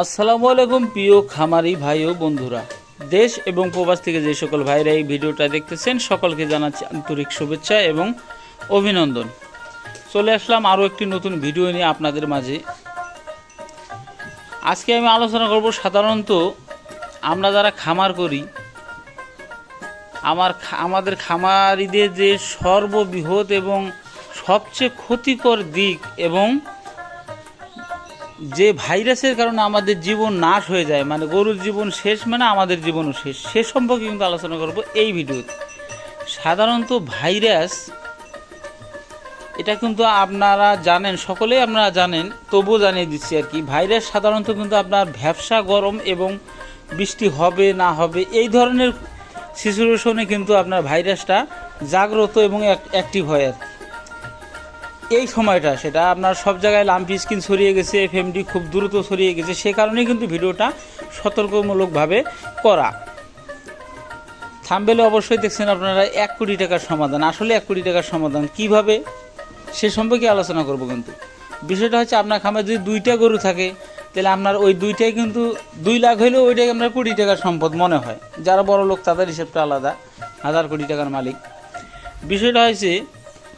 আসসালামু আলাইকুম প্রিয় খামারি ভাই ও বন্ধুরা। দেশ এবং প্রবাস থেকে যে সকল ভাইরা এই ভিডিওটা দেখতেছেন, সকলকে জানাচ্ছি আন্তরিক শুভেচ্ছা এবং অভিনন্দন। চলে আসলাম আরও একটি নতুন ভিডিও নিয়ে আপনাদের মাঝে। আজকে আমি আলোচনা করব সাধারণত আমরা যারা খামার করি, আমার আমাদের খামারিদের যে সর্ববৃহৎ এবং সবচেয়ে ক্ষতিকর দিক এবং যে ভাইরাসের কারণে আমাদের জীবন নাশ হয়ে যায় মানে গরুর জীবন শেষ মানে আমাদের জীবনও শেষ, সে সম্পর্কে কিন্তু আলোচনা করব এই ভিডিওতে সাধারণত ভাইরাস, এটা কিন্তু আপনারা জানেন, সকলেই আপনারা জানেন, তবুও জানিয়ে দিচ্ছি আর কি, ভাইরাস সাধারণত কিন্তু আপনার ভ্যাবসা গরম এবং বৃষ্টি হবে না হবে, এই ধরনের সিচুয়েশনে কিন্তু আপনার ভাইরাসটা জাগ্রত এবং অ্যাক্টিভ হয় আর কি। এই সময়টা, সেটা আপনার সব জায়গায় লাম্পি স্কিন ছড়িয়ে গেছে এফএমডি খুব দ্রুত ছড়িয়ে গেছে, সে কারণেই কিন্তু ভিডিওটা সতর্কমূলকভাবে করা। থাম্বেলে অবশ্যই দেখছেন আপনারা, এক কোটি টাকার সমাধান। আসলে এক কোটি টাকার সমাধান কীভাবে, সে সম্পর্কে আলোচনা করব কিন্তু। বিষয়টা হচ্ছে আপনার খামারে যদি দুইটা গরু থাকে, তাহলে আপনার ওই দুইটাই কিন্তু দুই লাখ হইলেও ওইটাই আপনার কোটি টাকার সম্পদ মনে হয়। যারা বড় লোক, তাদের হিসেবটা আলাদা, হাজার কোটি টাকার মালিক। বিষয়টা হয়েছে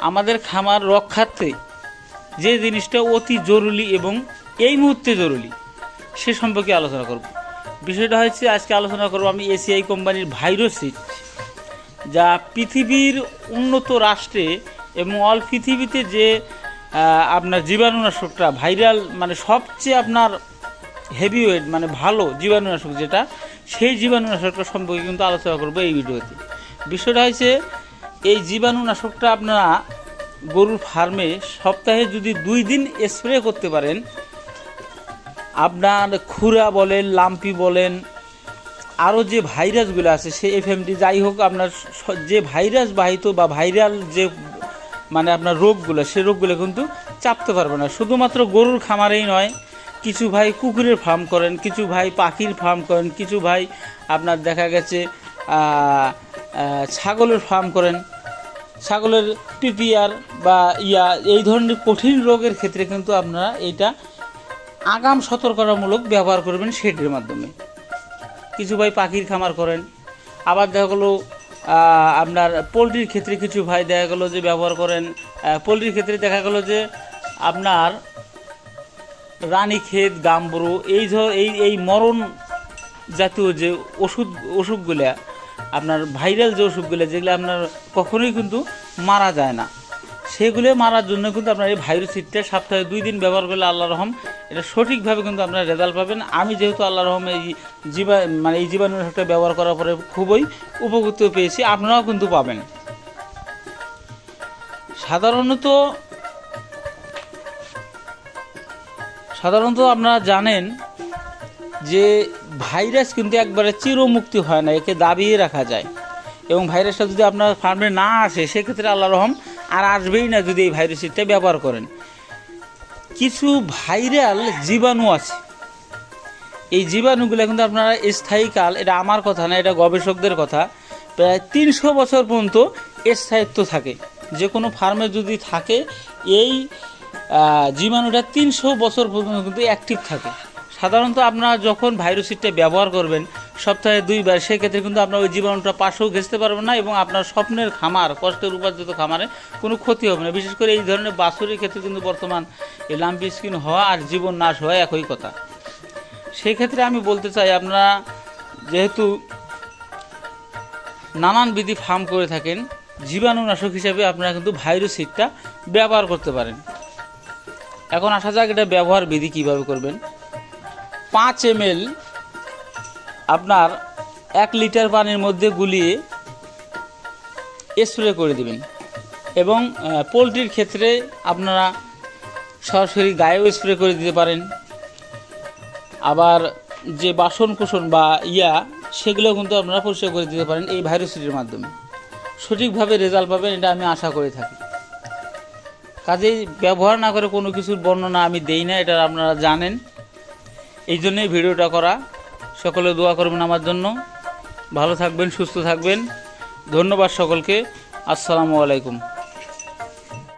আমাদের খামার রক্ষার্থে যে জিনিসটা অতি জরুরি এবং এই মুহূর্তে জরুরি, সে সম্পর্কে আলোচনা করব। বিষয়টা হচ্ছে আজকে আলোচনা করব আমি এসিআই কোম্পানির ভাইরোসিট যা পৃথিবীর উন্নত রাষ্ট্রে এবং অল পৃথিবীতে যে আপনার জীবাণুনাশকটা ভাইরাল মানে সবচেয়ে আপনার হেভিওয়েট মানে ভালো জীবাণুনাশক যেটা, সেই জীবাণুনাশকটা সম্পর্কে কিন্তু আলোচনা করব এই ভিডিওতে। বিষয়টা হচ্ছে এই জীবাণুনাশকটা আপনারা গরুর ফার্মে সপ্তাহে যদি দুই দিন স্প্রে করতে পারেন, আপনার খুরা বলেন, লাম্পি বলেন আরও যে ভাইরাসগুলো আছে সে এফএমডি যাই হোক আপনার যে ভাইরাস বাহিত বা ভাইরাল যে মানে আপনার রোগগুলো সে রোগগুলো কিন্তু চাপতে পারবে না। শুধুমাত্র গরুর খামারেই নয়, কিছু ভাই কুকুরের ফার্ম করেন, কিছু ভাই পাখির ফার্ম করেন, কিছু ভাই আপনার দেখা গেছে ছাগলের ফার্ম করেন। ছাগলের পিপিআর বা ইয়া, এই ধরনের কঠিন রোগের ক্ষেত্রে কিন্তু আপনারা এইটা আগাম সতর্কতামূলক ব্যবহার করবেন শেডের মাধ্যমে। কিছু ভাই পাখির খামার করেন। আবার দেখা গেলো আপনার পোলট্রির ক্ষেত্রে কিছু ভাই দেখা গেলো যে ব্যবহার করেন। পোলট্রির ক্ষেত্রে দেখা গেলো যে আপনার রানীক্ষেত, গাম্বরু, এই ধর, এই এই মরণ জাতীয় যে ওষুধ অসুখগুলা আপনার ভাইরাল যে অসুখগুলো যেগুলো আপনার কখনোই কিন্তু মারা যায় না। সেগুলো মারার জন্য কিন্তু আপনার এই ভাইরোসিটটা সপ্তাহে দুই দিন ব্যবহার করলে আল্লাহ রহম, এটা সঠিকভাবে কিন্তু আপনারা রেজাল্ট পাবেন। আমি যেহেতু আল্লাহ রহম এই জীবা মানে এই জীবাণুনাশকটা ব্যবহার করার পরে খুবই উপকৃত পেয়েছি, আপনারাও কিন্তু পাবেন। সাধারণত সাধারণত আপনারা জানেন যে ভাইরাস কিন্তু একবারে চিরমুক্তি হয় না, একে দাবিয়ে রাখা যায়। এবং ভাইরাসটা যদি আপনার ফার্মে না আসে, সেক্ষেত্রে আল্লাহ রহম আর আসবেই না যদি এই ভাইরাসটা ব্যবহার করেন। কিছু ভাইরাল জীবাণু আছে। এই জীবাণুগুলো কিন্তু আপনারা স্থায়ীকাল এটা আমার কথা না, এটা গবেষকদের কথা, প্রায় তিনশো বছর পর্যন্ত স্থায়িত্ব থাকে। যে কোনো ফার্মে যদি থাকে, এই জীবাণুটা তিনশো বছর পর্যন্ত কিন্তু অ্যাক্টিভ থাকে। সাধারণত আপনারা যখন ভাইরোসিটটা ব্যবহার করবেন, সপ্তাহে দুইবার, সেক্ষেত্রে কিন্তু আপনার ওই জীবাণুটা পাশেও ঘেঁচতে পারবেন না এবং আপনার স্বপ্নের খামার, কষ্টের উপার্জিত খামারে কোনো ক্ষতি হবে না। বিশেষ করে এই ধরনের বাছুরের ক্ষেত্রে কিন্তু বর্তমান এই লাম্পি স্কিন হওয়া আর জীবন নাশ হওয়া একই কথা। সেই ক্ষেত্রে আমি বলতে চাই, আপনারা যেহেতু নানান বিধি ফার্ম করে থাকেন, জীবাণুনাশক হিসাবে আপনারা কিন্তু ভাইরোসিটটা ব্যবহার করতে পারেন। এখন আসা যাক এটা ব্যবহার বিধি কীভাবে করবেন। পাঁচ এম আপনার এক লিটার পানির মধ্যে গুলিয়ে স্প্রে করে দিবেন। এবং পোলট্রির ক্ষেত্রে আপনারা সরাসরি গায়েও স্প্রে করে দিতে পারেন। আবার যে বাসন কুসন বা ইয়া, সেগুলো কিন্তু আপনারা পরিষ্কার করে দিতে পারেন এই ভাইরাসিটির মাধ্যমে। সঠিকভাবে রেজাল্ট পাবেন এটা আমি আশা করে থাকি। কাজেই ব্যবহার না করে কোনো কিছুর বর্ণনা আমি দেই না, এটা আপনারা জানেন। এই জন্যই ভিডিওটা করা। সকলে দোয়া করবেন আমার জন্য। ভালো থাকবেন, সুস্থ থাকবেন। ধন্যবাদ সকলকে। আসসালামু আলাইকুম।